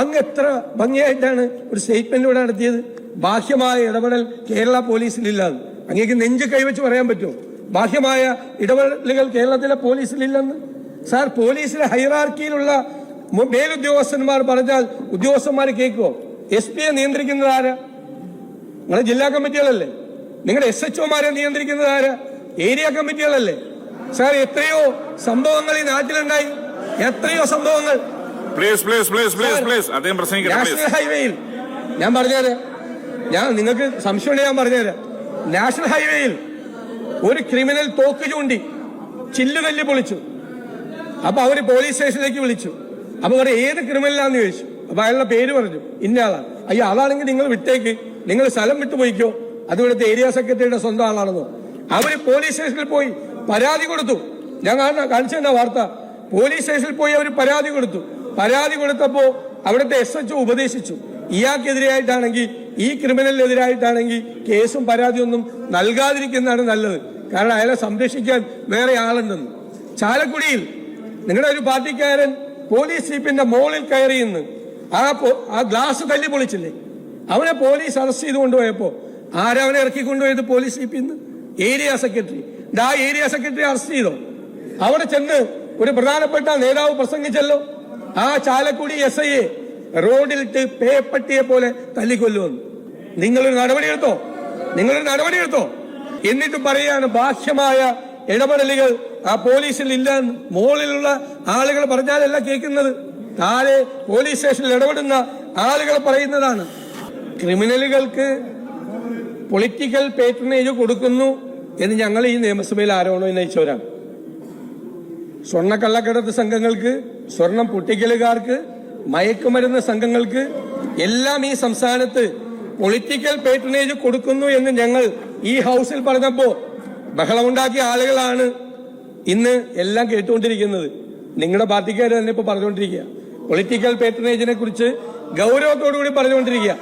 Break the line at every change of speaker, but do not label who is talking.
അങ്ങ് എത്ര ഭംഗിയായിട്ടാണ് ഒരു സ്റ്റേറ്റ്മെന്റിലൂടെ നടത്തിയത്. ബാഹ്യമായ ഇടപെടൽ കേരള പോലീസിലില്ലാന്ന്. അങ്ങേക്ക് നെഞ്ച് കൈവച്ച് പറയാൻ പറ്റുമോ? ബാഹ്യമായ ഇടപെടലുകൾ കേരളത്തിലെ പോലീസിലില്ലെന്ന്? സാർ പോലീസിലെ ഹൈറാർക്കിയിലുള്ള മേലുദ്യോഗസ്ഥന്മാർ പറഞ്ഞാൽ ഉദ്യോഗസ്ഥന്മാർ കേൾക്കുമോ എസ് പിയെ നിയന്ത്രിക്കുന്നത് ആരാ? നിങ്ങളുടെ ജില്ലാ കമ്മിറ്റികളല്ലേ? നിങ്ങളുടെ എസ് എച്ച് ഒമാരെ നിയന്ത്രിക്കുന്നത് ആരാ? ഏരിയ കമ്മിറ്റികളല്ലേ? സാർ എത്രയോ സംഭവങ്ങൾ ഈ നാട്ടിലുണ്ടായി. എത്രയോ സംഭവങ്ങൾ
please please please please please അദ്ദേഹം
പ്രസംഗിക്കണം ഹൈവേയിൽ ഞാൻ പറഞ്ഞുതരാം. ഞാൻ നിങ്ങൾക്ക് സംശയമുണ്ട് ഞാൻ പറഞ്ഞുതരാം. നാഷണൽ ഹൈവേയിൽ ഒരു ക്രിമിനൽ തോക്ക് ചൂണ്ടി ചില്ലുകല്ല് പൊളിച്ചു. അപ്പൊ അവർ പോലീസ് സ്റ്റേഷനിലേക്ക് വിളിച്ചു. അപ്പൊ അവർ ഏത് ക്രിമിനലാന്ന് ചോദിച്ചു. അപ്പൊ അയാളുടെ പേര് പറഞ്ഞു. ഇന്ന ആളാണ് അയ്യോ അതാണെങ്കിൽ നിങ്ങൾ വിട്ടേക്ക്. നിങ്ങൾ സ്ഥലം വിട്ടു പോയിക്കോ. അത് ഇവിടുത്തെ ഏരിയ സെക്രട്ടറിയുടെ സ്വന്തം ആളാണെന്നോ. അവർ പോലീസ് സ്റ്റേഷനിൽ പോയി പരാതി കൊടുത്തു. ഞാൻ കാണിച്ചു തന്ന വാർത്ത. പോലീസ് സ്റ്റേഷനിൽ പോയി അവർ പരാതി കൊടുത്തു. പരാതി കൊടുത്തപ്പോ അവിടുത്തെ എസ് എച്ച് ഉപദേശിച്ചു. ഇയാൾക്കെതിരായിട്ടാണെങ്കിൽ ഈ ക്രിമിനലിനെതിരായിട്ടാണെങ്കിൽ കേസും പരാതിയൊന്നും നൽകാതിരിക്കുന്നതാണ് നല്ലത്. കാരണം അയാളെ സംരക്ഷിക്കാൻ വേറെ ആളുണ്ടെന്ന്. ചാലക്കുടിയിൽ നിങ്ങളുടെ ഒരു പാർട്ടിക്കാരൻ പോലീസ് ജീപ്പിന്റെ മോളിൽ കയറി ഇന്ന് ആ ആ ഗ്ലാസ് തല്ലി പൊളിച്ചില്ലേ? അവനെ പോലീസ് അറസ്റ്റ് ചെയ്ത് കൊണ്ടുപോയപ്പോ ആരവനെ ഇറക്കി കൊണ്ടുപോയത് പോലീസ് ജീപ്പിൽ നിന്ന്? Area secretary. ആ ഏരിയ സെക്രട്ടറി അറസ്റ്റ് ചെയ്തോ. അവിടെ ചെന്ന് ഒരു പ്രധാനപ്പെട്ട നേതാവ് പ്രസംഗിച്ചല്ലോ. ആ ചാലക്കുടി എസ് ഐയെ റോഡിലിട്ട് പേപ്പട്ടിയെ പോലെ തല്ലിക്കൊല്ലുമെന്ന് നിങ്ങളൊരു നടപടിയെടുത്തോ നിങ്ങളൊരു നടപടിയെടുത്തോ എന്നിട്ട് പറയാണ് ബാഹ്യമായ ഇടപെടലുകൾ ആ പോലീസിൽ ഇല്ല മുകളിലുള്ള ആളുകൾ പറഞ്ഞാലല്ല കേൾക്കുന്നത്. താഴെ പോലീസ് സ്റ്റേഷനിൽ ഇടപെടുന്ന ആളുകൾ പറയുന്നതാണ്. ക്രിമിനലുകൾക്ക് പൊളിറ്റിക്കൽ പേറ്റർനേജ് കൊടുക്കുന്നു എന്ന് ഞങ്ങൾ ഈ നിയമസഭയിൽ ആരോപണം ഉന്നയിച്ചവരാണ്. സ്വർണക്കള്ളക്കടത്ത് സംഘങ്ങൾക്ക് സ്വർണം പൊട്ടിക്കലുകാർക്ക് മയക്കുമരുന്ന് സംഘങ്ങൾക്ക് എല്ലാം ഈ സംസ്ഥാനത്ത് പൊളിറ്റിക്കൽ പേറ്റർനേജ് കൊടുക്കുന്നു എന്ന് ഞങ്ങൾ ഈ ഹൗസിൽ പറഞ്ഞപ്പോ ബഹളമുണ്ടാക്കിയ ആളുകളാണ് ഇന്ന് എല്ലാം കേട്ടുകൊണ്ടിരിക്കുന്നത്. നിങ്ങളുടെ പാർട്ടിക്കാർ തന്നെ ഇപ്പൊ പറഞ്ഞുകൊണ്ടിരിക്കുക. പൊളിറ്റിക്കൽ പേറ്റർനേജിനെ കുറിച്ച് ഗൗരവത്തോടു കൂടി പറഞ്ഞുകൊണ്ടിരിക്കുക.